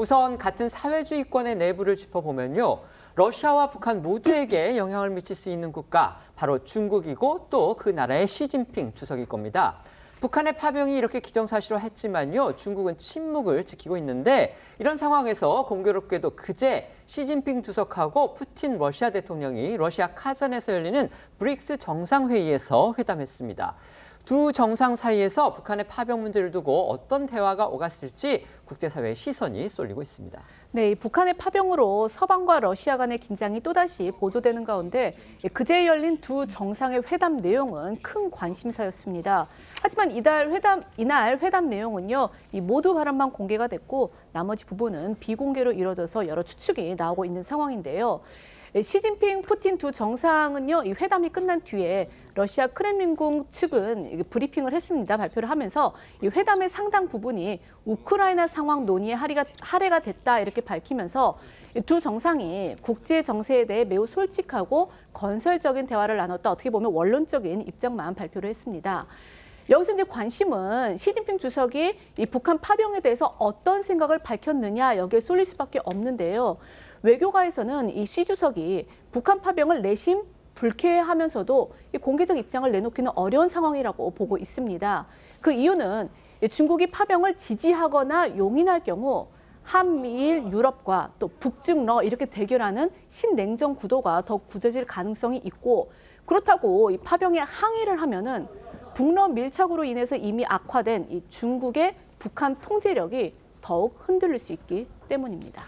우선 같은 사회주의권의 내부를 짚어보면요. 러시아와 북한 모두에게 영향을 미칠 수 있는 국가 바로 중국이고 또 그 나라의 시진핑 주석일 겁니다. 북한의 파병이 이렇게 기정사실화했지만요. 중국은 침묵을 지키고 있는데 이런 상황에서 공교롭게도 그제 시진핑 주석하고 푸틴 러시아 대통령이 러시아 카잔에서 열리는 브릭스 정상회의에서 회담했습니다. 두 정상 사이에서 북한의 파병 문제를 두고 어떤 대화가 오갔을지 국제사회의 시선이 쏠리고 있습니다. 네, 이 북한의 파병으로 서방과 러시아 간의 긴장이 또다시 고조되는 가운데 그제 열린 두 정상의 회담 내용은 큰 관심사였습니다. 하지만 이달 회담 이날 회담 내용은요, 이 모두 발언만 공개가 됐고 나머지 부분은 비공개로 이루어져서 여러 추측이 나오고 있는 상황인데요. 시진핑, 푸틴 두 정상은요, 이 회담이 끝난 뒤에 러시아 크렘린궁 측은 브리핑을 했습니다. 발표를 하면서 이 회담의 상당 부분이 우크라이나 상황 논의에 할애가, 할애가 됐다 이렇게 밝히면서 이두 정상이 국제 정세에 대해 매우 솔직하고 건설적인 대화를 나눴다. 어떻게 보면 원론적인 입장만 발표를 했습니다. 여기서 이제 관심은 시진핑 주석이 이 북한 파병에 대해서 어떤 생각을 밝혔느냐 여기에 쏠릴 수밖에 없는데요. 외교가에서는 이 시 주석이 북한 파병을 내심 불쾌해하면서도 이 공개적 입장을 내놓기는 어려운 상황이라고 보고 있습니다. 그 이유는 이 중국이 파병을 지지하거나 용인할 경우 한미일, 유럽과 또 북중러 이렇게 대결하는 신냉전 구도가 더욱 굳어질 가능성이 있고 그렇다고 이 파병에 항의를 하면은 북러 밀착으로 인해서 이미 악화된 이 중국의 북한 통제력이 더욱 흔들릴 수 있기 때문입니다.